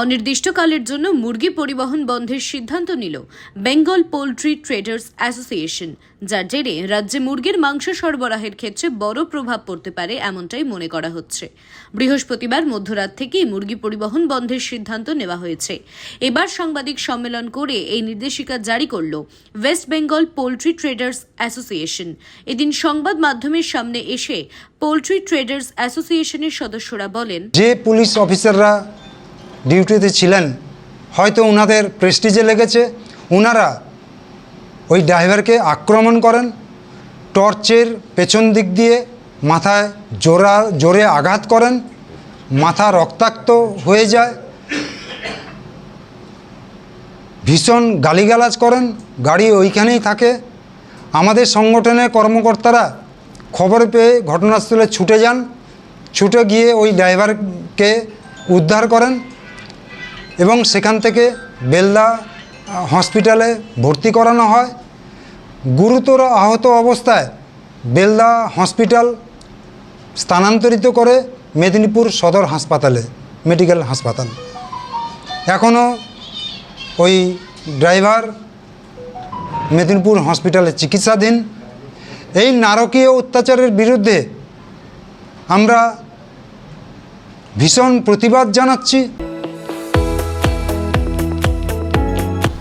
অনির্দিষ্টকালের জন্য মুরগি পরিবহন বন্ধের সিদ্ধান্ত নিল বেঙ্গল পোলট্রি ট্রেডার্স অ্যাসোসিয়েশন, যার জেরে রাজ্যে মুরগির মাংস সরবরাহের ক্ষেত্রে বড় প্রভাব পড়তে পারে এমনটাই মনে করা হচ্ছে। বৃহস্পতিবার মধ্যরাত থেকেই মুরগি পরিবহন বন্ধের সিদ্ধান্ত নেওয়া হয়েছে। এবার সাংবাদিক সম্মেলন করে এই নির্দেশিকা জারি করল West Bengal poultry traders association. এদিন সংবাদ মাধ্যমের সামনে এসে পোলট্রি ট্রেডার্স অ্যাসোসিয়েশনের সদস্যরা বলেন, যে পুলিশ অফিসাররা ডিউটিতে ছিলেন, হয়তো ওনাদের প্রেস্টিজে লেগেছে। ওনারা ওই ড্রাইভারকে আক্রমণ করেন, টর্চের পেছন দিক দিয়ে মাথায় জোরা জোরে আঘাত করেন, মাথা রক্তাক্ত হয়ে যায়, ভীষণ গালিগালাজ করেন, গাড়ি ওইখানেই থাকে। আমাদের সংগঠনের কর্মকর্তারা খবর পেয়ে ঘটনাস্থলে ছুটে যান, ছুটে গিয়ে ওই ড্রাইভারকে উদ্ধার করেন। এবং সেখান থেকে বেলদা হসপিটালে ভর্তি করানো হয়। গুরুতর আহত অবস্থায় বেলদা হসপিটাল স্থানান্তরিত করে মেদিনীপুর সদর হাসপাতালে, মেডিকেল হাসপাতাল। এখনও ওই ড্রাইভার মেদিনীপুর হসপিটালে চিকিৎসাধীন। এই নারকীয় অত্যাচারের বিরুদ্ধে আমরা ভীষণ প্রতিবাদ জানাচ্ছি।